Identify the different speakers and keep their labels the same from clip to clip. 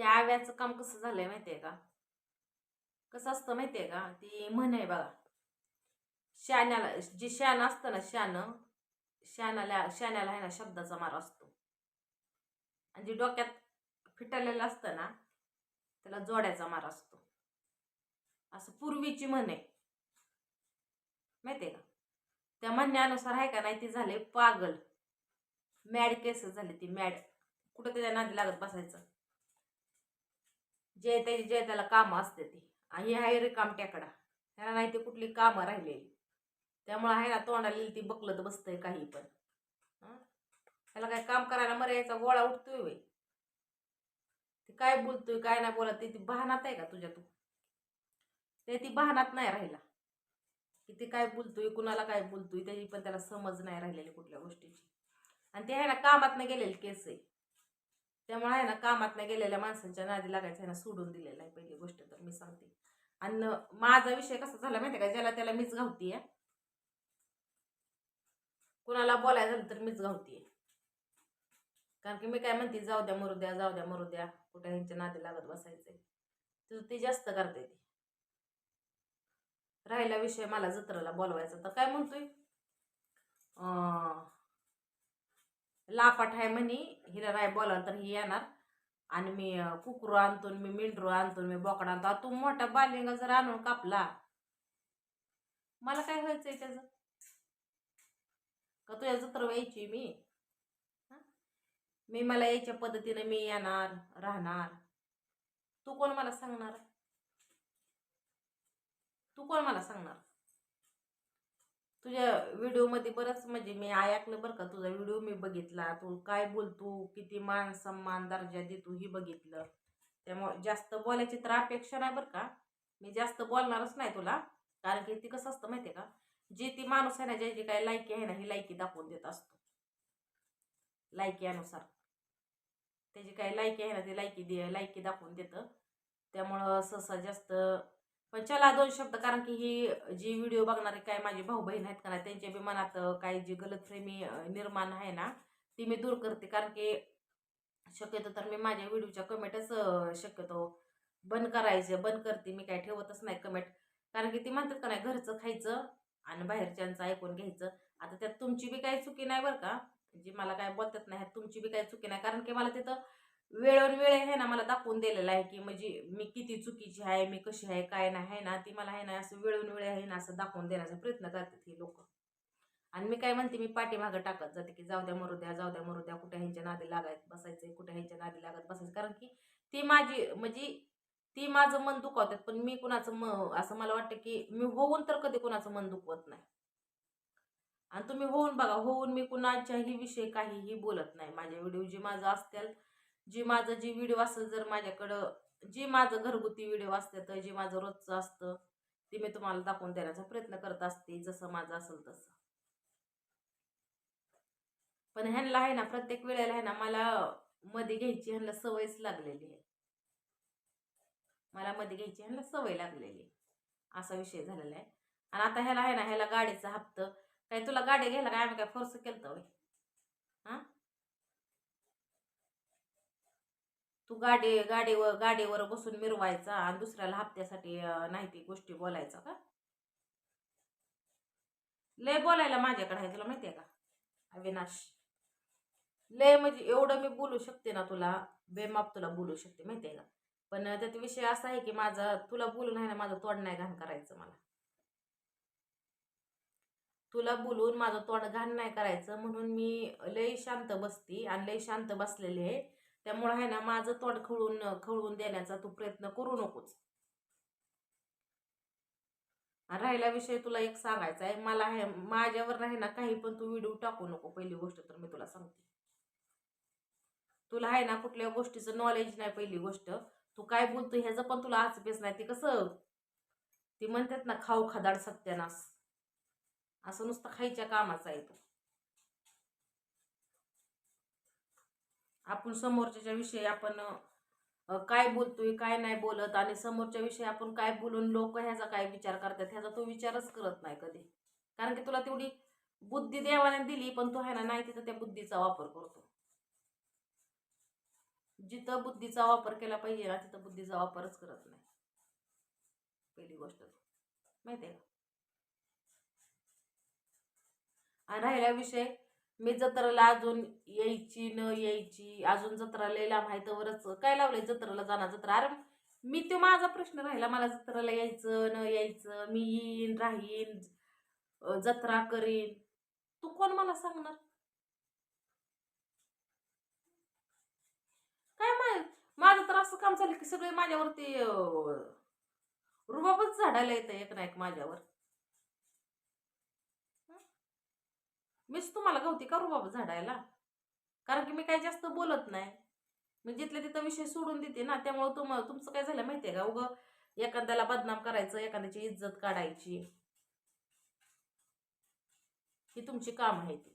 Speaker 1: ते आव्याचं काम कसं झालंय माहितीये का? कसं असतं माहितीये का? ती म्हण आहे बघा. शाण्याला जे शान असतं ना शान शाण्याला शाण्याला आहे ना शब्दाचा मार असतो. आणि जे डोक्यात फिटलेलं असतं ना त्याला जोड्याचा मार असतो. असं पूर्वीची म्हण आहे. माहितीये का? त्या म्हणण्यानुसार आहे का नाही ती झाले पागल. मॅड केस झाली ती मॅड. कुठं त्याच्या नादी लागत बसायचं? जे त्याची जे त्याला कामं असते ती. आणि ही आहे रिकाम टेकडा. नाही ते कुठली कामं राहिलेली. त्यामुळं आहे ना तोंडाला ती बकलत बसतंय काही पण. त्याला काय काम करायला मर्यायचा गोळा उठतोय वय ते काय बोलतोय काय नाही बोलत ते ती बहानात आहे का तुझ्या तू? ते ती बहानात नाही राहिला. की ते काय बोलतोय कुणाला काय बोलतोय त्याची पण त्याला समज नाही राहिलेली कुठल्या गोष्टीची. आणि ते आहे ना कामात नाही गेलेले केस आहे. त्यामुळे आहे ना कामात नाही गेलेल्या माणसांच्या नादी लागायचं आहे ना सोडून दिलेलं आहे पहिली गोष्ट तर मी सांगते. आणि माझा विषय कसा झाला माहिती आहे का? ज्याला त्याला मीच घावतीये. कुणाला बोलायचं झालं तर मीच घावतीये. कारण की मी काय म्हणते जाऊ द्या मरू द्या जाऊ द्या मरू द्या. कुठे ह्यांच्या नादी लागत बसायचंय. तिथं ते जास्त करते ती. राहिला विषय मला जत्रेला बोलवायचा. तर काय म्हणतोय? अं, लापाट आहे म्हणे हिला नाही बोलावलं तर ही येणार. आणि मी कुकरू आणतो मी मेंढरू आणतो मी बोकडा आणतो. तू मोठा बालिंगा जर आणून कापला मला काय व्हायचंय त्याचं? का तुझ्या जत्र यायची मी? मी मला यायच्या पद्धतीने मी येणार राहणार. तू कोण मला सांगणार? तू कोण मला सांगणार? तुझ्या व्हिडिओमध्ये बरंच म्हणजे मी ऐकलं बरं का तुझा व्हिडिओ मी बघितला. तू काय बोलतो किती मान सन्मान दर्जा देतो ही बघितलं. त्यामुळे जास्त बोलायची तर अपेक्षा नाही बरं का. मी जास्त बोलणारच नाही तुला. कारण की ती कसं असतं माहिती आहे का? जे ती माणूस आहे ना ज्याची काय लायकी आहे ना ही लायकी दाखवून देत असतो. लायकीनुसार. त्याची काय लायकी आहे ना ती लायकी दे लायकी दाखवून देतं. त्यामुळं सहसा जास्त पण चला दोन शब्द कारण की ही जी व्हिडिओ बघणारे काय माझी भाऊ बहीण आहेत का नाही त्यांच्या बी मनात काही जी गलतफहमी निर्माण आहे ना ती मी दूर करते. कारण की शक्यतो तर मी माझ्या व्हिडिओच्या कमेंटच शक्यतो बंद करायचे बंद करते. मी काय ठेवतच नाही कमेंट कारण की ती म्हणतात का नाही घरचं खायचं आणि बाहेरच्यांचं ऐकून घ्यायचं. आता त्यात तुमची बी काही चुकी नाही बरं का. जी मला काय बोलतात नाही तुमची बी काही चुकी नाही. कारण की मला तिथं वेळोन वेळ आहे ना मला दाखवून दिलेलं आहे की म्हणजे मी किती चुकीची आहे मी कशी आहे काय नाही आहे ना? ती मला आहे ना असं वेळून वेळ आहे ना असं दाखवून देण्याचा प्रयत्न करतात ही लोक. आणि मी काय म्हणते मी पाठीमागं टाकत जाते की जाऊ द्या मरू द्या जाऊ द्या मरू द्या कुठे ह्यांच्या नादी लागायत बसायचं कुठे ह्यांच्या नादी लागत बसायचं कारण की ती माझी म्हणजे ती माझं मन दुखावतात पण मी कुणाचं म असं मला वाटतं की मी होऊन तर कधी कुणाचं मन दुखवत नाही. आणि तुम्ही होऊन बघा होऊन मी कुणाच्याही विषयी काहीही बोलत नाही. माझे व्हिडिओ जे माझं असतील जी माझं जी व्हिडिओ असेल जर माझ्याकडं जी माझं घरगुती व्हिडिओ असते तर जे माझं रोजचं असतं ते मी तुम्हाला दाखवून देण्याचा प्रयत्न करत असते जसं माझं असेल तसं. पण ह्यांना आहे ना प्रत्येक वेळेला आहे ना मला मध्ये घ्यायची ह्यांना सवयच लागलेली आहे. मला मध्ये घ्यायची ह्यांना सवय लागलेली आहे. असा विषय झालेला आहे. आणि आता ह्याला आहे ना ह्याला गाडीचा हप्ता. काय तुला गाडी घ्यायला काय आम्ही काय फोर्स केलं तर हां? तू गाडी गाडीवर गाडीवर बसून मिरवायचा आणि दुसऱ्याला हप्त्यासाठी नाही ती गोष्टी बोलायचा का? लय बोलायला माझ्याकडे आहे तुला माहिती आहे का? अविनाश. लय म्हणजे एवढं मी बोलू शकते ना तुला बेमाप तुला बोलू शकते माहिती आहे का? पण त्यात विषय असा आहे की माझा तुला बोलून आहे ना माझं तोंड नाही घाण करायचं मला. तुला बोलून माझं तोंड घाण नाही करायचं म्हणून मी लय शांत बसती आणि लय शांत बसलेली आहे. त्यामुळे आहे ना माझं तोंड खवळून खवळून देण्याचा तू प्रयत्न करू नकोच राहिला विषय तुला एक सांगायचा आहे मला आहे माझ्यावर नाही ना काही पण तू व्हिडिओ टाकू नको पहिली गोष्ट तर मी तुला सांगते. तुला आहे ना कुठल्या गोष्टीचं नॉलेज नाही पहिली गोष्ट. तू काय बोलतो ह्याचं पण तुला आचपेस नाही ते कसं? ती म्हणतात ना खाऊ खादाड सत्यानास असं नुसतं खायच्या कामाचा आहे तो. आपण समोरच्याच्या विषयी आपण काय बोलतोय काय नाही बोलत आणि समोरच्या विषयी आपण काय बोलून लोक ह्याचा काय विचार करतात ह्याचा तो विचारच करत नाही कधी. कारण की तुला तेवढी बुद्धी देवाने दिली पण तू ह्याला नाही तिथं त्या बुद्धीचा वापर करतो. जिथं बुद्धीचा वापर केला पाहिजे ना तिथं बुद्धीचा वापरच करत नाही. पहिली गोष्ट तू माहिती आहे का? आणि राहिला विषय मी जत्रेला अजून यायची न यायची अजून जत्राला यायला माहितवरच काय लावलंय जत्रेला जाणार जत्रा अरे मी तो माझा प्रश्न राहिला मला जत्रेला यायचं न यायचं मी येईन राहीन जत्रा करीन. तू कोण मला सांगणार? काय माहीत माझं तर असं काम चाललं की सगळे माझ्यावरती रुबाबच झाडायला येतं एक ना एक माझ्यावर. मीच तुम्हाला गवती करू बाबा झाडायला. कारण की मी काही जास्त बोलत नाही. मी जिथल्या तिथं विषय सोडून देते ना त्यामुळे तुम तुमचं काय झालं माहितीये का उगं? एखाद्याला बदनाम करायचं एखाद्याची इज्जत काढायची. ही तुमची काम आहे ती.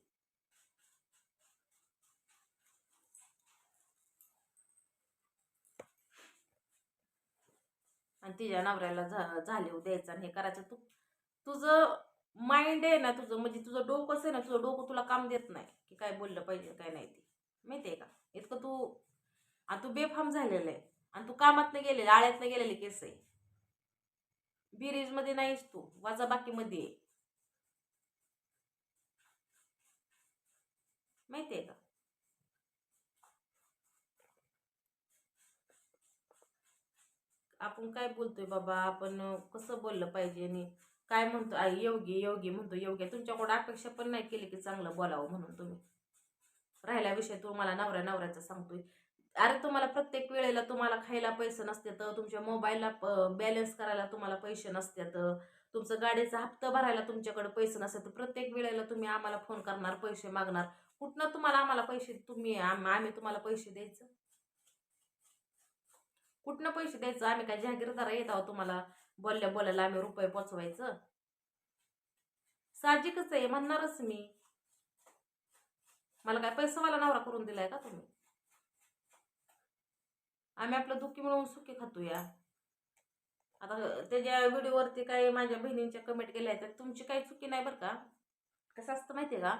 Speaker 1: आणि तिच्या नवऱ्याला झाले द्यायचं आणि हे करायचं. तू तुझं माइंड आहे ना तुझं म्हणजे तुझं डोकंच आहे ना तुझं डोकं तुला काम देत नाही की काय बोललं पाहिजे काय नाही ते. माहिती आहे का? इतकं तू आणि तू बेफाम झालेलं आहे. आणि तू कामातनं गेलेलं आळ्यातनं गेलेले केस आहे. बिरीजमध्ये नाहीस तू वाजाबाकीमध्ये आहे. माहिती आहे का? आपण काय बोलतोय बाबा? आपण कसं बोललं पाहिजे आणि काय म्हणतो आई योगी योगी म्हणतो योग्य तुमच्याकडे अपेक्षा पण नाही केली की चांगलं बोलावं म्हणून तुम्ही. राहिला विषय तुम्हाला नवऱ्या नवऱ्याचा सांगतोय. अरे तुम्हाला प्रत्येक वेळेला तुम्हाला खायला पैसे नसते तर तुमच्या मोबाईलला बॅलन्स करायला तुम्हाला पैसे नसतात तुमचं गाडीचा हप्ता भरायला तुमच्याकडे पैसे नसतात प्रत्येक वेळेला तुम्ही आम्हाला फोन करणार पैसे मागणार. कुठनं तुम्हाला आम्हाला पैसे तुम्ही आम्ही तुम्हाला पैसे द्यायचं? कुठनं पैसे द्यायचं? आम्ही काय जहागीरदार येत आहोत तुम्हाला. बोलल्या बोलायला आम्ही रुपये पोचवायचं. साहजिकच आहे म्हणणारच मी. मला काय पैसावाला नवरा करून दिलाय का तुम्ही? आम्ही आपलं दुःखी मिळवून सुखी खातो या आता त्याच्या व्हिडिओवरती काही माझ्या बहिणींच्या कमेंट केल्या आहेत तर तुमची काही चुकी नाही बरं का? कसं असतं माहितीये का?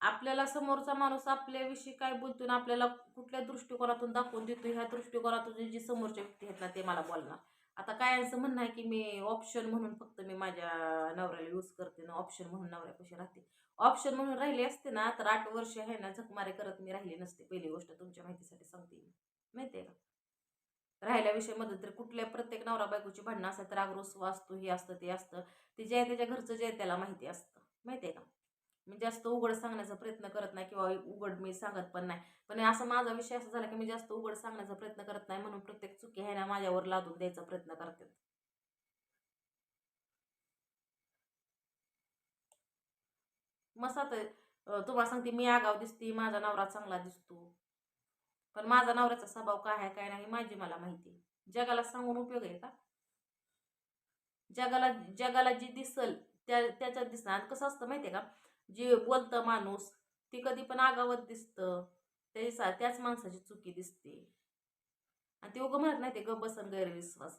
Speaker 1: आपल्याला समोरचा माणूस आपल्याविषयी काय बोलतो ना आपल्याला कुठल्या दृष्टिकोनातून दाखवून देतो ह्या दृष्टिकोनातून जी समोरचे व्यक्ती आहेत ना ते मला बोलणार. आता काय असं म्हणणं आहे की मी ऑप्शन म्हणून फक्त मी माझ्या नवऱ्याला यूज करते ना ऑप्शन म्हणून नवऱ्यापाशी राहते. ऑप्शन म्हणून राहिली असते ना तर आठ वर्ष आहे ना झकमारे करत मी राहिली नसते. पहिली गोष्ट तुमच्या माहितीसाठी सांगते मी. माहितीये का? राहिल्याविषयी मदत तर कुठल्या प्रत्येक नवरा बायकोची भांडणं असतात रागरोस्व असतो हे असतं ते असतं. ते जे आहे त्याच्या घरचं जे आहे त्याला माहिती असतं. माहितीये का? मी जास्त उघड सांगण्याचा प्रयत्न करत नाही किंवा उघड मी सांगत पण नाही. पण असं माझा विषय असा झाला की मी जास्त उघड सांगण्याचा प्रयत्न करत नाही म्हणून प्रत्येक चुकी आहे ना माझ्यावर लादून द्यायचा प्रयत्न करते मस्त आता तुम्हाला सांगते मी आगाव दिसते माझा नवरा चांगला दिसतो. पण माझा नवऱ्याचा स्वभाव काय आहे काय नाही माझी मला माहिती जगाला सांगून उपयोग आहे का? जगाला जगाला जी दिसल त्या त्याच्यात दिसणार कसं असतं माहिती आहे का? जे बोलतं माणूस ती कधी पण आगावत दिसतं. त्याची त्याच माणसाची चुकी दिसते. आणि ते उगं म्हणत नाही ते गप बसन गैरविश्वास.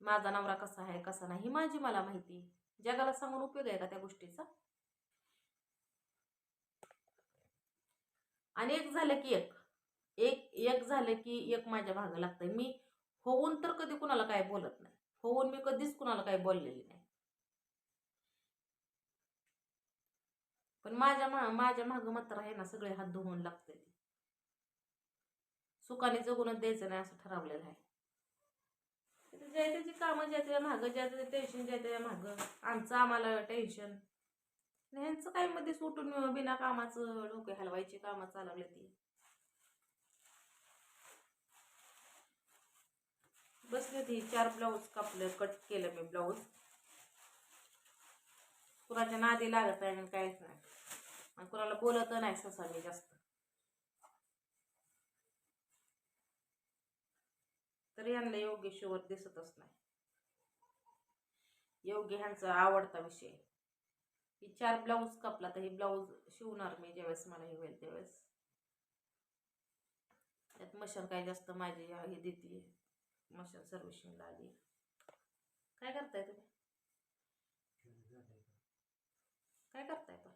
Speaker 1: माझा नवरा कसा आहे कसा नाही ही माझी मला माहिती. जगाला सांगून उपयोग आहे का त्या गोष्टीचा? आणि एक झालं की एक. एक एक झालं की एक माझ्या भागा लागतंय. मी होऊन तर कधी कुणाला काय बोलत नाही. होऊन मी कधीच कुणाला काय बोललेली नाही. पण माझ्या मा माझ्या मागं मात्र आहे ना सगळे हात धुवून लागते सुखाने जगूनच द्यायचं नाही असं ठरवलेलं आहे. ज्या त्याची कामं ज्या त्याच्या मागं ज्या त्याचं टेन्शन ज्या त्याच्या मागं आमचं आम्हाला टेन्शन ह्यांचं काही मध्ये सुटून बिना कामाचं डोके हलवायची कामं चालवले ती. बसले ती चार ब्लाऊज कापलं कट केलं मी ब्लाऊज कुणाच्या नादी लागत नाही आणि काहीच नाही. आणि कुणाला बोलत नाही ससा मी जास्त. तरी ह्यांना शिवर दिसतच नाही. योग्य ह्यांचा आवडता विषय. ही चार ब्लाऊज कापला तर ही ब्लाऊज शिवणार मी ज्यावेळेस मला हे होईल त्यावेळेस. त्यात मशीन काय जास्त माझी हे देते मशन सर्व्हिसिंगला आली. काय करताय तुम्ही? काय करताय पण?